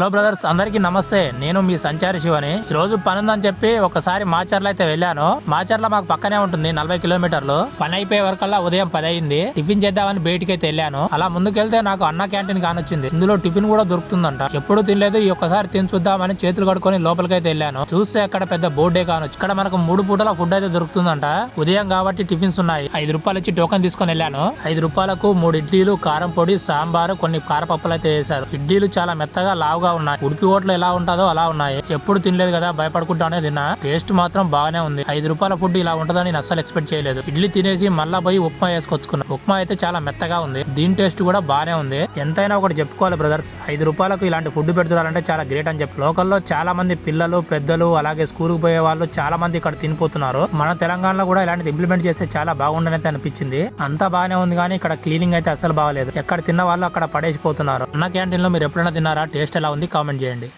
Hello brothers అందరికీ నమస్తే. నేను మీ సంచారి శివని. ఈ రోజు పని ఉందని చెప్పి ఒకసారి మాచర్ల అయితే వెళ్ళాను. మాచర్ల మాకు పక్కనే ఉంటుంది నలభై కిలోమీటర్లు. పని అయిపోయే వరకల్లా ఉదయం పది అయింది టిఫిన్ చేద్దామని బయటికి అయితే వెళ్ళాను. అలా ముందుకెళ్తే నాకు అన్న క్యాంటీన్ కానొచ్చింది. ఇందులో టిఫిన్ కూడా దొరుకుతుందంట. ఎప్పుడు తినలేదు. ఈ ఒక్కసారి తిని చూద్దామని చేతులు కడుకొని లోపలికి అయితే వెళ్ళాను. చూస్తే అక్కడ పెద్ద బోర్డే కానొచ్చు. ఇక్కడ మనకు మూడు పూటల ఫుడ్ అయితే దొరుకుతుందంట. ఉదయం కాబట్టి టిఫిన్స్ ఉన్నాయి. ఐదు రూపాయలు ఇచ్చి టోకెన్ తీసుకొని వెళ్ళాను. ఐదు రూపాయలకు మూడు ఇడ్లీలు కారం పొడి సాంబారు కొన్ని కారపప్పులు అయితే వేశారు. ఇడ్లీలు చాలా మెత్తగా లావుగా ఉన్నాయి? ఉడిపి హోటల్ ఎలా ఉంటుందో అలా ఉన్నాయి. ఎప్పుడు తినలేదు కదా భయపడుకుంటానే తిన్నా. టేస్ట్ మాత్రం బాగానే ఉంది. ఐదు రూపాయల ఫుడ్ ఇలా ఉంటుందని నేను అస్సలు ఎక్స్పెక్ట్ చేయలేదు. ఇడ్లీ తినేసి మళ్ళా పోయి ఉప్మా వేసుకొచ్చుకున్నా. ఉప్మా అయితే చాలా మెత్తగా ఉంది. దీని టేస్ట్ కూడా బాగానే ఉంది. ఎంతైనా ఒకటి చెప్పుకోవాలి బ్రదర్స్. ఐదు రూపాయలకు ఇలాంటి ఫుడ్ పెడుతున్నారంటే చాలా గ్రేట్ అని చెప్పి. లోకల్లో చాలా మంది పిల్లలు పెద్దలు అలాగే స్కూల్కు పోయే వాళ్ళు చాలా మంది ఇక్కడ తినిపోతున్నారు. మన తెలంగాణలో కూడా ఇలాంటిది ఇంప్లిమెంట్ చేస్తే చాలా బాగుండనైతే అనిపించింది. అంతా బాగానే ఉంది కానీ ఇక్కడ క్లీనింగ్ అయితే అసలు బాగలేదు. ఎక్కడ తిన్న వాళ్ళు అక్కడ పడేసిపోతున్నారు. అన్న క్యాంటీన్లో మీరు ఎప్పుడైనా తిన్నారా? టేస్ట్ ఎలా ఉంది కామెంట్ చేయండి.